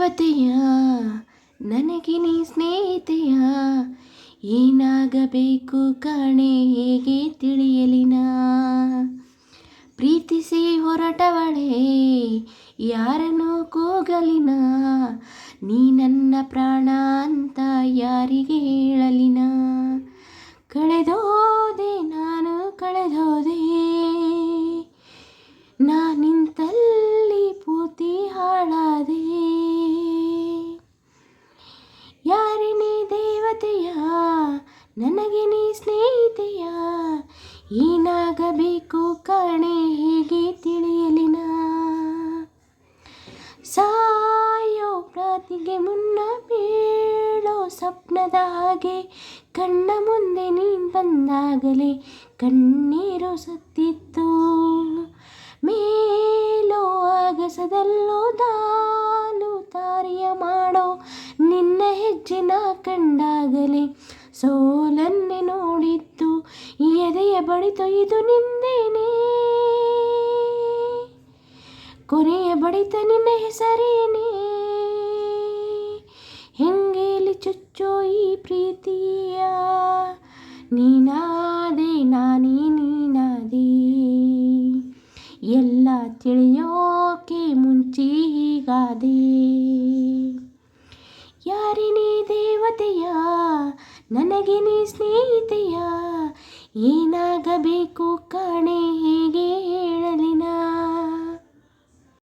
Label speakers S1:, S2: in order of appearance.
S1: ದೇವತೆಯ ನನಗೆ ನೀ ಸ್ನೇಹಿತೆಯ, ಏನಾಗಬೇಕು ಕಾಣೆ ಹೇಗೆ ತಿಳಿಯಲಿನ ಪ್ರೀತಿಸಿ ಹೊರಟವಳೇ, ಯಾರನ್ನು ಕೂಗಲಿನ ನೀ ನನ್ನ ಪ್ರಾಣ ದೇವತೆಯ ನನಗೆ ನೀ ಸ್ನೇಹಿತೆಯ. ಏನಾಗಬೇಕು ಕಾಣೆ, ಹೇಗೆ ತಿಳಿಯಲಿನ ಸಾಯೋ ಪ್ರಾತಿಗೆ ಮುನ್ನ ಬೀಳೋ ಸ್ವಪ್ನದ ಹಾಗೆ, ಕಣ್ಣ ಮುಂದೆ ನೀ ಬಂದಾಗಲೇ ಕಣ್ಣೀರು ಸತ್ತಿತ್ತು. ಮೇಲೋ ಆಗಸದಲ್ಲೋ ದಾಲು ತಾರಿಯ ಮಾಡೋ ನಿನ್ನ ಹೆಜ್ಜೆನ ಕಂಡಾಗಲೇ ಸೋಲನ್ನೆ ನೋಡಿತ್ತು ಎದೆಯ ಬಡಿತ ಇದು ನಿಂದೇನೆ? ಕೊನೆಯ ಬಡಿತ ನಿನ್ನ ಹೆಸರೇನೆ? ಹೆಂಗೇಲಿ ಚುಚ್ಚೋ ಈ ಪ್ರೀತಿಯ? ನೀನಾದೆ, ನಾನೇ, ನೀನಾದೆ. ಎಲ್ಲ ತಿಳಿಯೋಕೆ ಮುಂಚೆ ಹೀಗಾದೆ. ನನಗೆ ನೀ ಸ್ನೇಹಿತೆಯ? ಏನಾಗಬೇಕು ಕಾಣೆ?